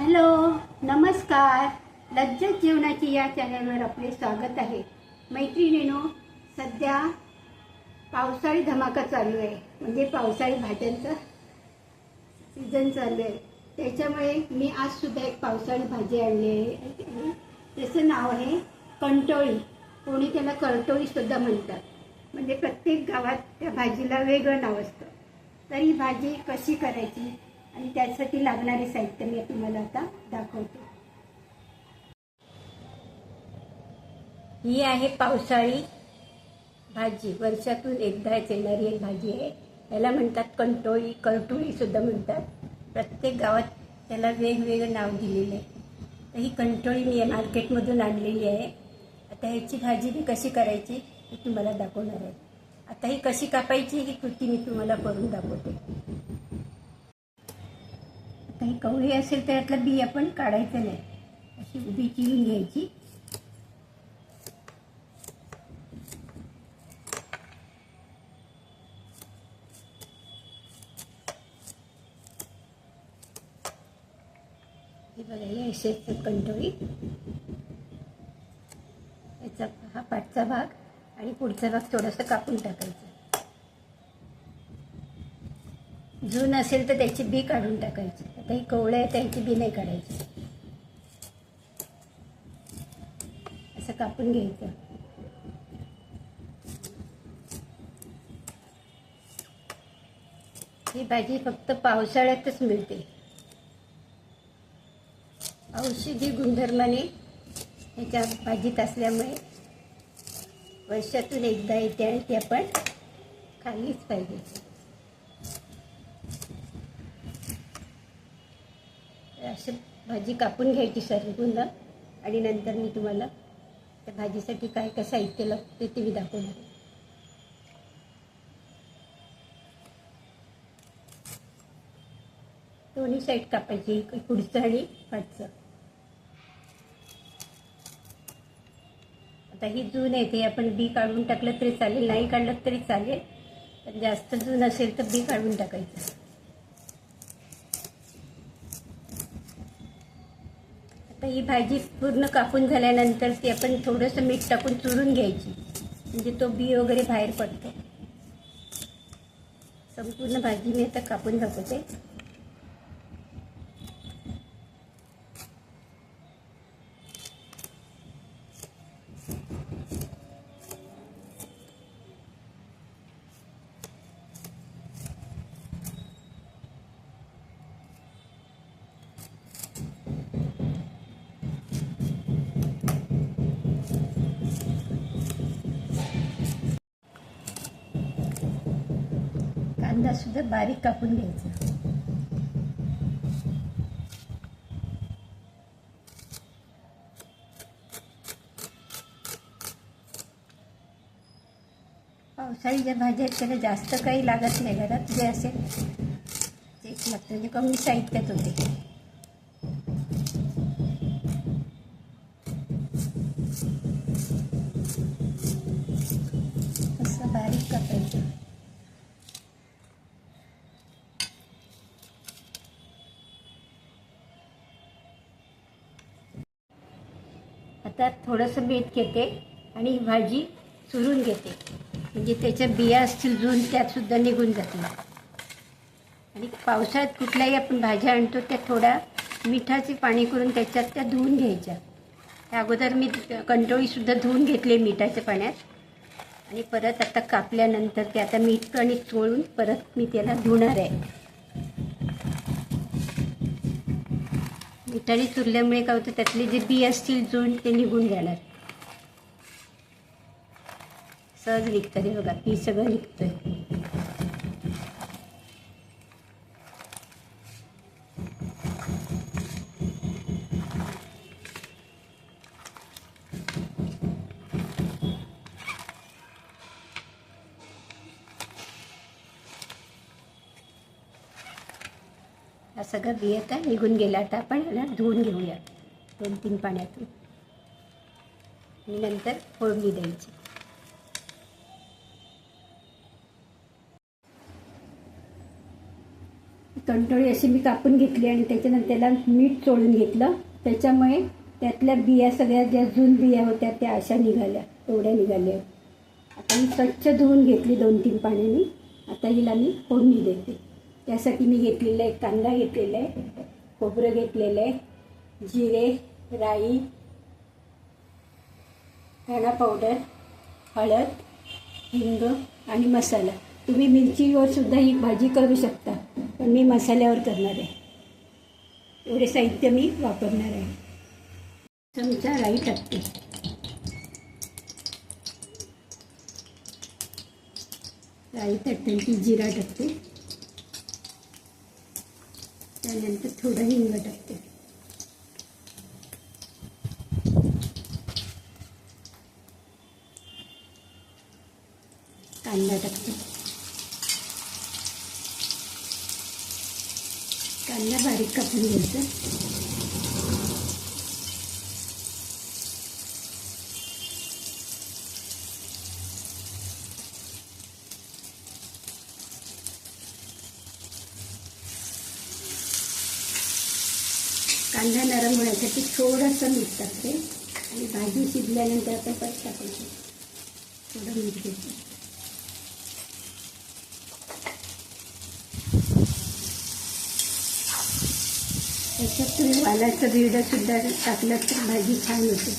Hello नमस्कार. लज्जत जेवणाची या चॅनलवर आपले स्वागत आहे. मैत्रिणीनो सध्या पावसाळी धमाका चालू आहे. म्हणजे पावसाळी भाज्यांचा सीझन चालू आहे. त्याच्यामुळे मी आज सुद्धा एक पावसाळी भाजी आणली आहे. त्याचं नाव आहे कंटोळी. कोणी त्याला करटोळी सुद्धा म्हणतात. म्हणजे प्रत्येक गावात त्या भाजीला वेगळं नाव असतं. तर ही भाजी कशी करायची? आणि त्यासाठी लागणारे साहित्य मी तुम्हाला आता दाखवते. ही आहे पावसाळी भाजी. वर्षातून एकदा येणारी एक भाजी आहे. याला म्हणतात कंटोळी. करटोळी सुद्धा म्हणतात. प्रत्येक गावात त्याला वेगवेगळं नाव दिलेलं आहे. तर ही कंटोळी मी मार्केटमधून आणलेली आहे. आता ह्याची भाजी मी कशी करायची हे तुम्हाला दाखवणार आहे. आता ही कशी कापायची ही कृती मी तुम्हाला करून दाखवते. काही कवळी असेल तर यातलं बी आपण काढायचं नाही. अशी उभी चिरून घ्यायची. बघा हे कंटोळी याचा हा पाठचा भाग आणि पुढचा भाग थोडासा कापून टाकायचा. जून असेल तर त्याची बी काढून टाकायची. आता ही कवळं आहे त्याची बी नाही काढायची. असं कापून घ्यायचं. ही भाजी फक्त पावसाळ्यातच मिळते. औषधी गुणधर्माने ह्याच्या भाजीत असल्यामुळे वर्षातून एकदा येते आणि ती आपण खाल्लीच पाहिजे. अशी भाजी कापून घ्यायची सर्व आणि नंतर मी तुम्हाला त्या भाजीसाठी काय काय साहित्य लागते ते मी दाखवणार दोन्ही साईड कापायची पुढचं आणि पाठचं. आता ही जून आहे ते आपण बी काढून टाकलं तरी चालेल नाही काढलं तरी चालेल. पण जास्त जून असेल तर बी काढून टाकायचं. आता ही भाजी पूर्ण कापून झाल्यानंतर ती आपण थोडंसं मीठ टाकून चुरून घ्यायची. म्हणजे तो बी वगैरे बाहेर पडतो. संपूर्ण भाजी मी आता कापून दाखवते कांदा सुद्धा बारीक कापून घ्यायचा. पावसाळी ज्या भाज्या आहेत त्याला जास्त काही लागत नाही. घरात जे असेल तेच लागतं. म्हणजे कमी साहित्यात होते. आता थोडंसं मीठ घेते आणि भाजी चुरून घेते. म्हणजे त्याच्या बिया असतील त्यातसुद्धा निघून जातील. आणि पावसाळ्यात कुठल्याही आपण भाज्या आणतो त्या थोड्या मिठाचे पाणी करून त्याच्यात त्या धुवून घ्यायच्या. त्या अगोदर मी कंटोळीसुद्धा धुवून घेतले मिठाच्या पाण्यात. आणि परत आता कापल्यानंतर ते आता मीठ आणि चोळून परत मी त्याला धुणार आहे. मिठाने चुरल्यामुळे काय होतं त्यातले जे बी असतील जून ते निघून जाणार. सहज निघतं हे बघा बी सगळं निघतंय. सगळं बी आता निघून गेलं आता. आपण याला धुवून घेऊया दोन तीन पाण्यातून. आणि नंतर फोडणी द्यायची. तंटोळी अशी मी कापून घेतली आणि त्याच्यानंतर त्याला मीठ चोळून घेतलं. त्याच्यामुळे त्यातल्या बिया सगळ्या ज्या जून बिया होत्या त्या अशा निघाल्या एवढ्या निघाल्या. आता मी स्वच्छ धुवून घेतली दोन तीन पाण्याने. आता हिला मी फोडणी देते. त्यासाठी मी घेतलेलं आहे कांदा घेतलेला आहे खोबरं घेतलेलं आहे जिरे राई धणा पावडर हळद हिंग आणि मसाला. तुम्ही मिरचीवर सुद्धा ही भाजी करू शकता पण मी मसाल्यावर करणार आहे. एवढे साहित्य मी वापरणार आहे. चमचा राई टाकते. राई टाकते की जिरा टाकते. त्यानंतर थोडं हिंग टाकते. कांदा टाकते. कांदा बारीक कापून घ्यायचा. कांदा नरम होण्यासाठी थोडंसं मीठ टाकते. आणि भाजी शिजल्यानंतर आपण परत टाकायचं. थोडं मीठ घेते त्याच्यात तुम्ही वालाचं बिरडं टाकलं तर भाजी छान होते.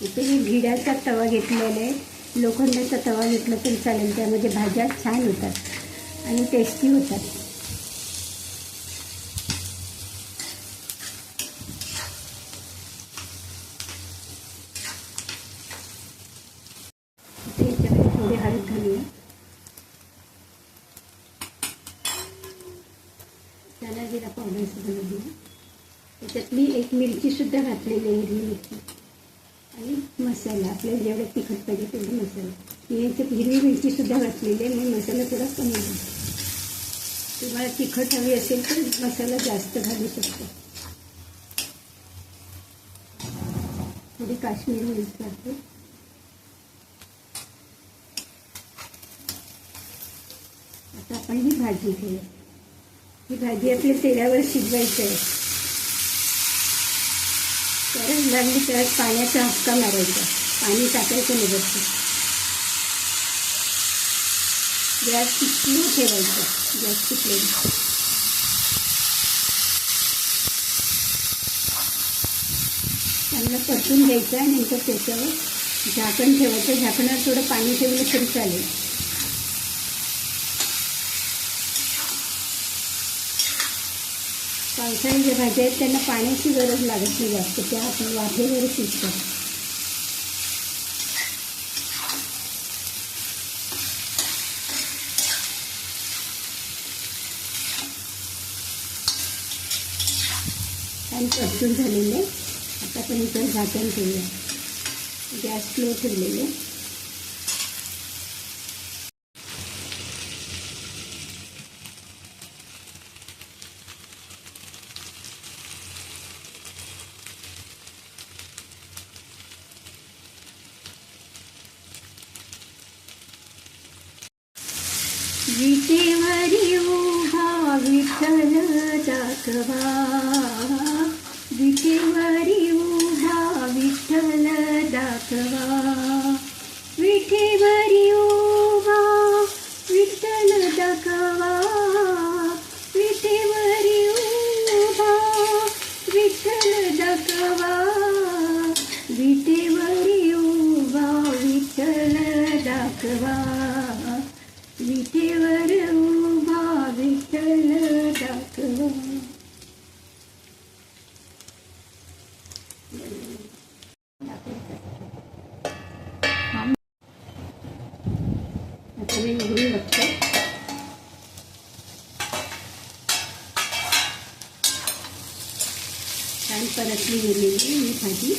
इथे मी भिड्याचा तवा घेतलेला आहे. लोखंडाचा तवा घेतला तरी चालेल त्यामध्ये भाज्या छान होतात आणि टेस्टी होतात. थोडी हळद घालूया. त्याला जिरा पावडर सुद्धा घालूया. त्याच्यात मी एक मिरची सुद्धा घातलेली आहे हिरवी मिरची. आणि मसाला आपल्याला जेवढं तिखट पाहिजे तेवढं मसाला. मी याच्यात हिरवी मिरचीसुद्धा घातलेली आहे मग मसाला थोडा कमी घालतो. तुम्हाला तिखट हवी असेल तर मसाला जास्त घालू शकतो. थोडी काश्मीरी मिरची घालते. आता आपण ही भाजी घेऊया. ही भाजी आपल्या तेलावर शिजवायची आहे. गरज लागली तर पाण्याचा हक्का मारायचा. पाणी टाकायचं नाही गॅस किती ठेवायचा. गॅसची फ्लेम चांगलं परतून घ्यायचं आणि नंतर त्याच्यावर झाकण ठेवायचं. झाकणावर थोडं पाणी ठेवलं तरी चालेल. पावसाळी ज्या भाज्या आहेत त्यांना पाण्याची गरज लागत नाही जास्त. त्या आपण वाफेवर शिजतात आणि परतून झालेले आता आपण इथं झाकण ठेवूया गॅस स्लो ठेवलेले. विटेवरी उभा विठ्ठल दाखवा विटेवरी उभा विठ्ठल दाखवा घेतली मी भाजी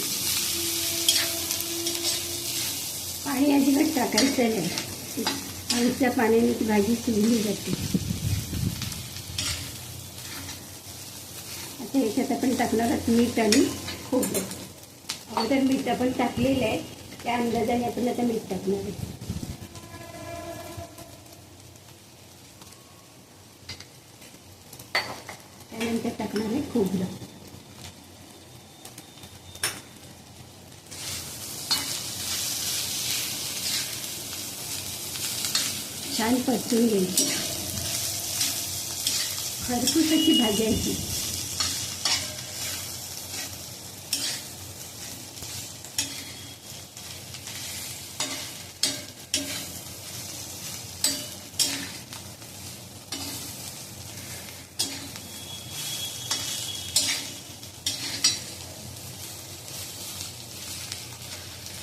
पाणी अजिबात टाकायचं नाही. आळूच्या पाण्याने ती भाजी शिजली जाते. आता ह्याच्यात आपण टाकणार आहोत मीठ आणि खोबरं. अगोदर मीठ आपण टाकलेलं आहे. त्या अंदाजाने आपण आता मीठ टाकणार आहे त्यानंतर टाकणार आहे खोबरं. छान परतून घ्यायची खरपूस अशी भाजायची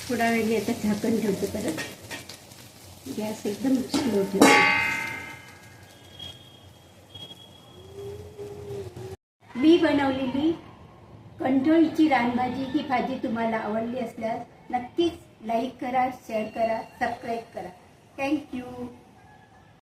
थोडा वेळ आता झाकण ठेवतो परत. गॅस एकदम स्लो ठेवते मी बनवलेली कंठोळीची रानभाजी ही भाजी तुम्हाला आवडली असल्यास नक्कीच लाईक करा शेअर करा सबस्क्राईब करा. थँक्यू